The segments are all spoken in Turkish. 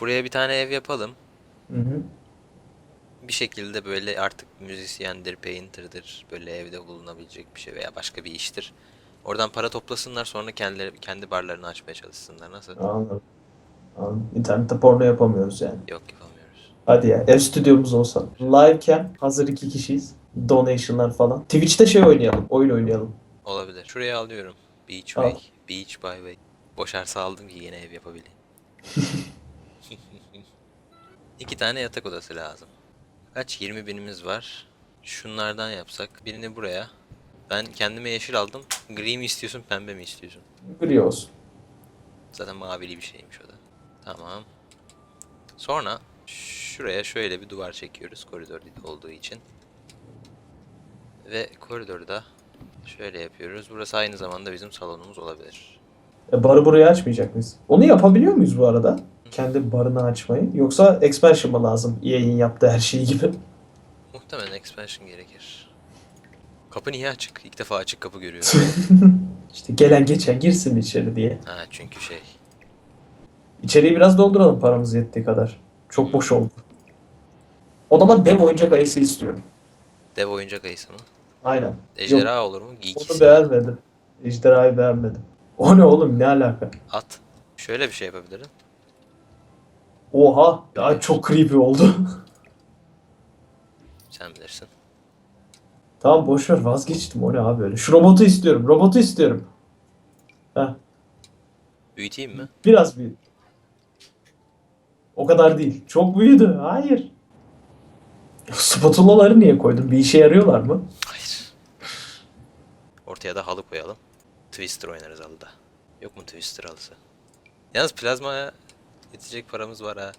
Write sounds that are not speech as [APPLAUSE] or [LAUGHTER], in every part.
Buraya bir tane ev yapalım. Hı hı. Bir şekilde böyle artık müzisyendir, painter'dır, böyle evde bulunabilecek bir şey veya başka bir iştir. Oradan para toplasınlar sonra kendileri kendi barlarını açmaya çalışsınlar. Nasıl? Anladım. Anladım. İnternette porno yapamıyoruz yani. Yok yapamıyoruz. Hadi ya ev stüdyomuz olsa. Live cam hazır iki kişiyiz. Donation'lar falan. Twitch'te şey oynayalım. Oyun oynayalım. Olabilir. Şuraya alıyorum. Beach Al. Way. Beach by Way. Boş arsa aldım ki yine ev yapabileyim. [LAUGHS] [LAUGHS] İki tane yatak odası lazım. Kaç? 20 binimiz var. Şunlardan yapsak. Birini buraya. Ben kendime yeşil aldım. Gri mi istiyorsun, pembe mi istiyorsun? Gri olsun. Zaten mavili bir şeymiş o da. Tamam. Sonra şuraya şöyle bir duvar çekiyoruz koridor olduğu için. Ve koridorda şöyle yapıyoruz. Burası aynı zamanda bizim salonumuz olabilir. E, barı buraya açmayacak mıyız? Onu yapabiliyor muyuz bu arada? Kendi barını açmayı. Yoksa expansion mı lazım? EA'in yaptığı her şey gibi. Muhtemelen expansion gerekir. Kapı niye açık? İlk defa açık kapı görüyorum. [LAUGHS] İşte gelen geçen girsin içeri diye. ha çünkü şey. İçeriği biraz dolduralım paramız yettiği kadar. Çok boş oldu. O zaman dev oyuncak ayısı istiyorum. Dev oyuncak ayısı mı? Aynen. Ejderha olur mu? Onu Geekisi. beğenmedim. Ejderhayı beğenmedim. O ne oğlum ne alaka? At. Şöyle bir şey yapabilirim. Oha ya çok creepy oldu. Sen bilirsin. tamam boşver vazgeçtim o ne abi öyle. Şu robotu istiyorum robotu istiyorum. Heh, Büyüteyim mi? biraz büyüdü. O kadar değil. Çok büyüdü. Hayır. Spatulaları niye koydun? Bir işe yarıyorlar mı? Hayır. Ortaya da halı koyalım. Twister oynarız halıda. Yok mu Twister halısı? Yalnız plazmaya yetecek paramız var ha.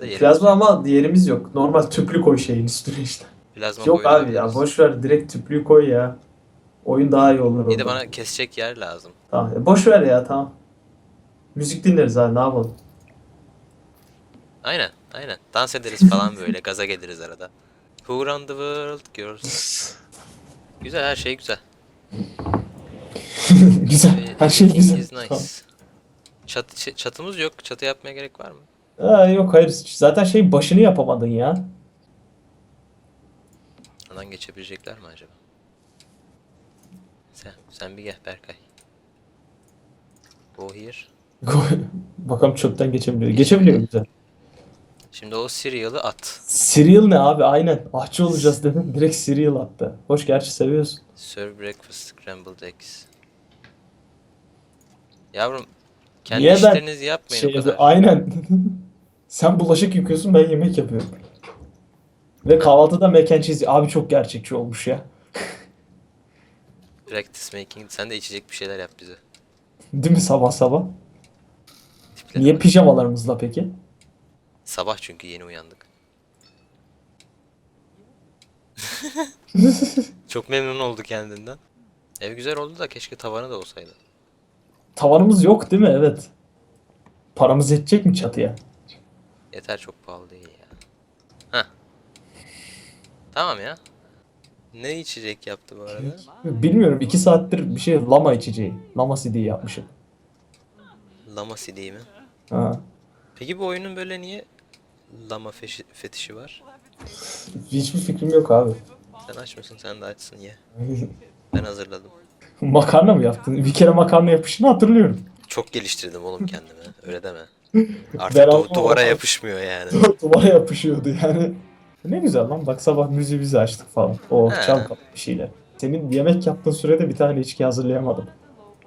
Yerimiz Plazma yok. ama diğerimiz yok. Normal tüplü koy şeyin üstüne işte. Plazma Yok abi ya boş ver direkt tüplüyü koy ya. Oyun daha iyi olur Bir de orada. bana kesecek yer lazım. Tamam ya boş ver ya tamam. Müzik dinleriz abi ne yapalım. Aynen, aynen. Dans ederiz falan böyle. [LAUGHS] Gaza geliriz arada. Who run the world girls? [LAUGHS] Güzel, her şey güzel. güzel. Her şey Everything güzel. is nice. Çat, şey- çatımız yok. Çatı yapmaya gerek var mı? Ha, yok hayır zaten şey başını yapamadın ya. Oradan geçebilecekler mi acaba? Sen, sen bir gel Berkay. Go here. [LAUGHS] Bakalım çöpten geçebiliyor. Geçebiliyor güzel. Şimdi o cereal'ı at. Cereal ne abi aynen. Ahçı olacağız dedim. Direkt cereal attı. Hoş gerçi seviyorsun. Serve breakfast scrambled eggs. Yavrum kendi Niye ben işlerinizi yapmayın Şey, o kadar. aynen. [LAUGHS] Sen bulaşık yıkıyorsun ben yemek yapıyorum. Ve kahvaltıda mac and cheese. Abi çok gerçekçi olmuş ya. Practice making. Sen de içecek bir şeyler yap bize. Değil mi sabah sabah? Tiplerine Niye bak. pijamalarımızla peki? Sabah çünkü yeni uyandık. [LAUGHS] Çok memnun oldu kendinden. Ev güzel oldu da keşke tavanı da olsaydı. Tavanımız yok değil mi? Evet. Paramız yetecek mi çatıya? Yeter çok pahalı değil ya. Heh. Tamam ya. Ne içecek yaptı bu arada? Bilmiyorum. iki saattir bir şey lama içeceği. Lama CD yapmışım. Lama CD mi? Ha. Peki bu oyunun böyle niye lama feşi- fetişi var? Hiçbir fikrim yok abi. Sen aç mısın? Sen de açsın ye. [LAUGHS] Ben hazırladım. [LAUGHS] makarna mı yaptın? Bir kere makarna yapışını hatırlıyorum. Çok geliştirdim oğlum kendimi. Öyle deme. [LAUGHS] Artık du- duvara yapışmıyor yani. [LAUGHS] Duvara yapışıyordu yani. Ne güzel lan bak sabah müziğimizi açtık falan. He. çal kapı bir şeyler. Senin yemek yaptığın sürede bir tane içki hazırlayamadım.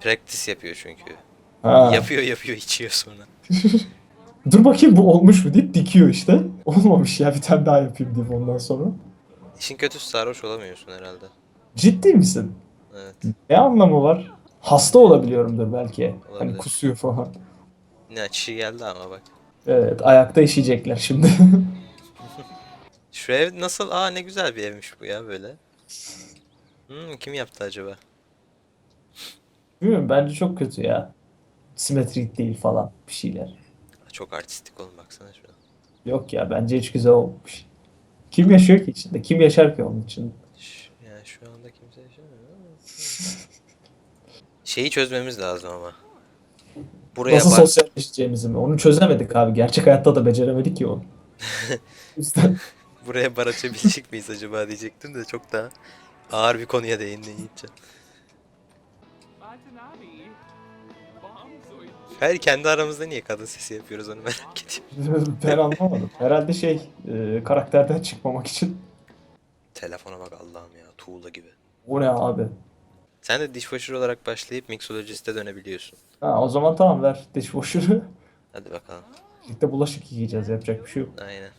Practice yapıyor çünkü. Ha. Yapıyor yapıyor içiyor sonra. Dur bakayım bu olmuş mu deyip dikiyor işte. Olmamış ya bir tane daha yapayım deyip ondan sonra. İşin kötüsü sarhoş olamıyorsun herhalde. Ciddi misin? Evet. Ne anlamı var? Hasta olabiliyorumdur belki. Hani Olabilir. kusuyor falan. Ne çişi geldi ama bak. Evet ayakta işeyecekler şimdi. [LAUGHS] Şu ev nasıl? Aa ne güzel bir evmiş bu ya böyle. Hmm, kim yaptı acaba? Bilmiyorum bence çok kötü ya. Simetrik değil falan bir şeyler. Çok artistik oğlum baksana şuna. Yok ya bence hiç güzel olmamış. Kim yaşıyor ki içinde? Kim yaşar ki onun içinde? Şu anda kimse yaşamıyor. [LAUGHS] Şeyi çözmemiz lazım ama. Buraya Nasıl bar, sosyal Geçeceğimizi mi? Onu çözemedik abi. Gerçek hayatta da beceremedik ki onu. [LAUGHS] Buraya bar açabilecek miyiz acaba diyecektim de çok daha ağır bir konuya değindin Yiğitcan. Hayır kendi aramızda niye kadın sesi yapıyoruz onu merak ediyorum. ben anlamadım. Herhalde şey e, karakterden çıkmamak için. Telefona bak Allah'ım ya tuğla gibi. O ne abi? Sen de dishwasher olarak başlayıp mixologist'e dönebiliyorsun. Ha, o zaman tamam ver dishwasher'ı. Hadi bakalım. Birlikte bulaşık yıkayacağız. Yapacak bir şey yok. Aynen.